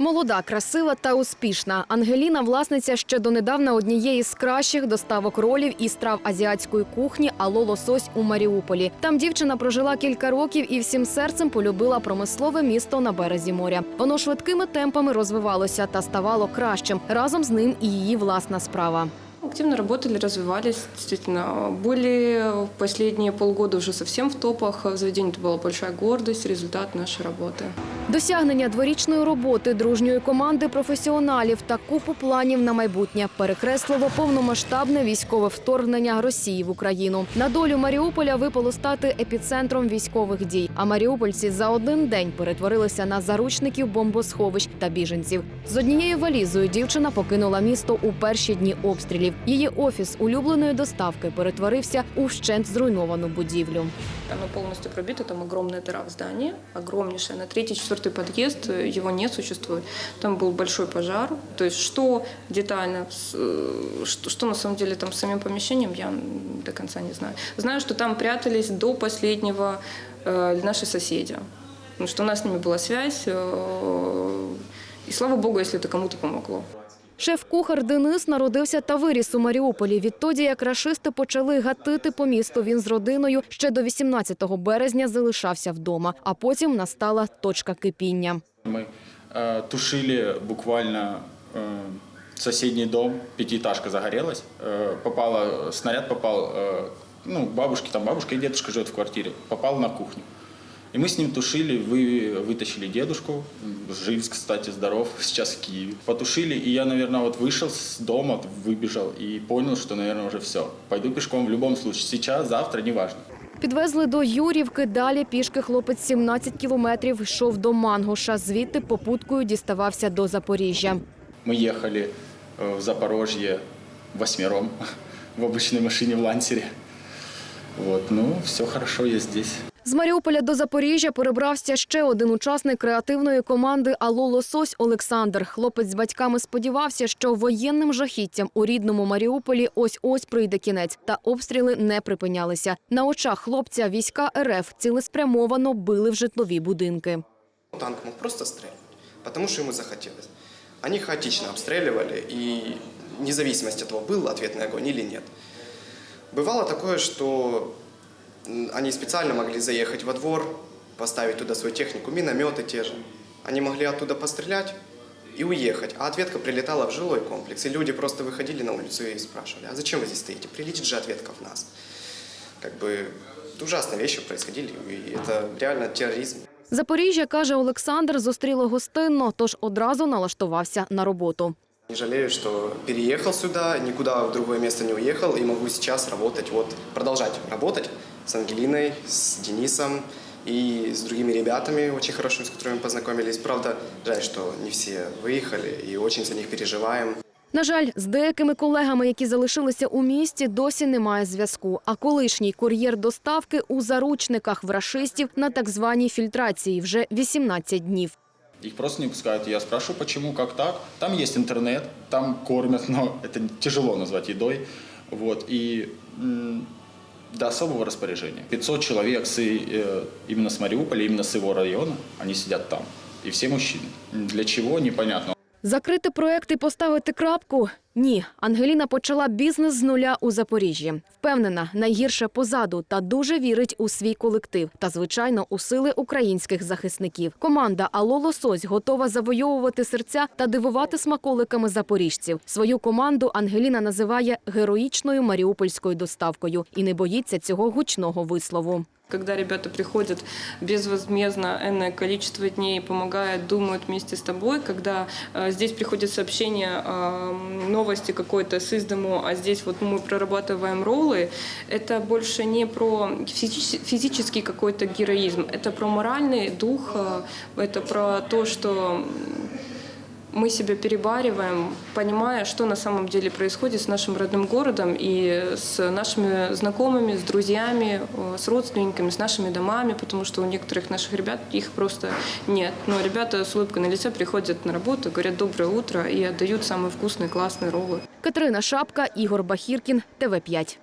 Молода, красива та успішна. Ангеліна власниця ще донедавна однієї з кращих доставок ролів і страв азіатської кухні Ало Лосось у Маріуполі. Там дівчина прожила кілька років і всім серцем полюбила промислове місто на березі моря. Воно швидкими темпами розвивалося та ставало кращим. Разом з ним і її власна справа Активно работали, развивались, действительно. Были в последние полгода уже совсем в топах. В заведении это была большая гордость, результат нашей работы. Досягнення дворічної роботи дружньої команди професіоналів та купу планів на майбутнє перекреслило повномасштабне військове вторгнення Росії в Україну. На долю Маріуполя випало стати епіцентром військових дій. А маріупольці за один день перетворилися на заручників бомбосховищ та біженців. З однією валізою дівчина покинула місто у перші дні обстрілів. Її офіс улюбленої доставки перетворився у вщент зруйновану будівлю. Оно полностью пробито, там огромная дыра в здании, огромнейшая. На третий, четвертый подъезд э, его не существует. Там был большой пожар. То есть что детально, с- э, что, что на самом деле там с самим помещением, я м, до конца не знаю. Знаю, что там прятались до последнего э, наши соседи. Потому что у нас с ними была связь. э, и слава богу, если это кому-то помогло. Шеф-кухар Денис народився та виріс у Маріуполі. Відтоді, як рашисти почали гатити по місту, він з родиною ще до 18 березня залишався вдома, а потім настала точка кипіння. Мы э, тушили буквально э, соседний дом, пятиэтажка загорелась, э, попала, снаряд попал, э, ну, к бабушке, там бабушка и дедушка живет в квартире, попал на кухню. И мы с ним тушили, вы, вытащили дедушку, м, жив, кстати, здоров, сейчас в Киеве. Потушили, и я, наверное, вот вышел с дома, выбежал и понял, что, наверное, уже все. Пойду пешком в любом случае, сейчас, завтра, неважно. Підвезли до Юрівки. Далі пішки хлопець 17 кілометрів йшов до Мангуша. Звідти попуткою діставався до Запоріжжя. Мы ехали э, в Запорожье восьмером в обычной машине в лансере. Вот, ну, все хорошо, я здесь. З Маріуполя до Запоріжжя перебрався ще один учасник креативної команди Алло Лосось Олександр. Хлопець з батьками сподівався, що воєнним жахіттям у рідному Маріуполі ось-ось прийде кінець, та обстріли не припинялися. На очах хлопця війська РФ цілеспрямовано били в житлові будинки. Танк мог просто стрелять, потому что ему захотелось. Они хаотично обстреливали, и вне зависимости от того, был ответный огонь или нет. Бывало такое, что м, они специально могли заехать во двор, поставить туда свою технику, минометы те же. Они могли оттуда пострелять и уехать, а ответка прилетала в жилой комплекс, и люди просто выходили на улицу и спрашивали, а зачем вы здесь стоите? Прилетит же ответка в нас. Как бы ужасные вещи происходили, и это реально терроризм. Запоріжжя, каже Олександр, зустріло гостинно, тож одразу налаштувався на роботу. Не жалею, что переехал сюда, никуда в другое место не уехал и могу сейчас работать, вот продолжать работать с Ангелиной, с Денисом и с другими ребятами, очень хорошими, с которыми познакомились. Правда, жаль, что не все выехали и очень за них переживаем. На жаль, з деякими колегами, які залишилися у місті, досі немає зв'язку. А колишній кур'єр доставки у заручниках в рашистів на так званій фільтрації вже 18 днів. Их просто не пускают. Я спрашиваю, почему, как так. Там есть интернет, там кормят, но это тяжело назвать едой. Вот, и м, до особого распоряжения. 500 человек с, э, именно с Мариуполя, именно с его района, они сидят там. И все мужчины. Для чего, непонятно. Закрити проект і поставити крапку? Ні. Ангеліна почала бізнес з нуля у Запоріжжі. Впевнена, найгірше позаду та дуже вірить у свій колектив та, звичайно, у сили українських захисників. Команда Алло Лосось готова завойовувати серця та дивувати смаколиками запоріжців. Свою команду Ангеліна називає героїчною маріупольською доставкою і не боїться цього гучного вислову. Когда ребята приходят безвозмездно, энное количество дней, помогают, думают вместе с тобой, когда э, здесь приходит сообщение, э, новости какой-то с из дому, а здесь вот мы прорабатываем роллы, это больше не про физич- физический какой-то героизм, это про моральный дух, э, это про то, что мы себя перебариваем, понимая, что на самом деле происходит с нашим родным городом и с нашими знакомыми, с друзьями, э, с родственниками, с нашими домами, потому что у некоторых наших ребят их просто нет. Но ребята с улыбкой на лице приходят на работу, говорят «доброе утро» и отдают самые вкусные, классные роллы. Катерина Шапка, Ігор Бахіркін, ТВ 5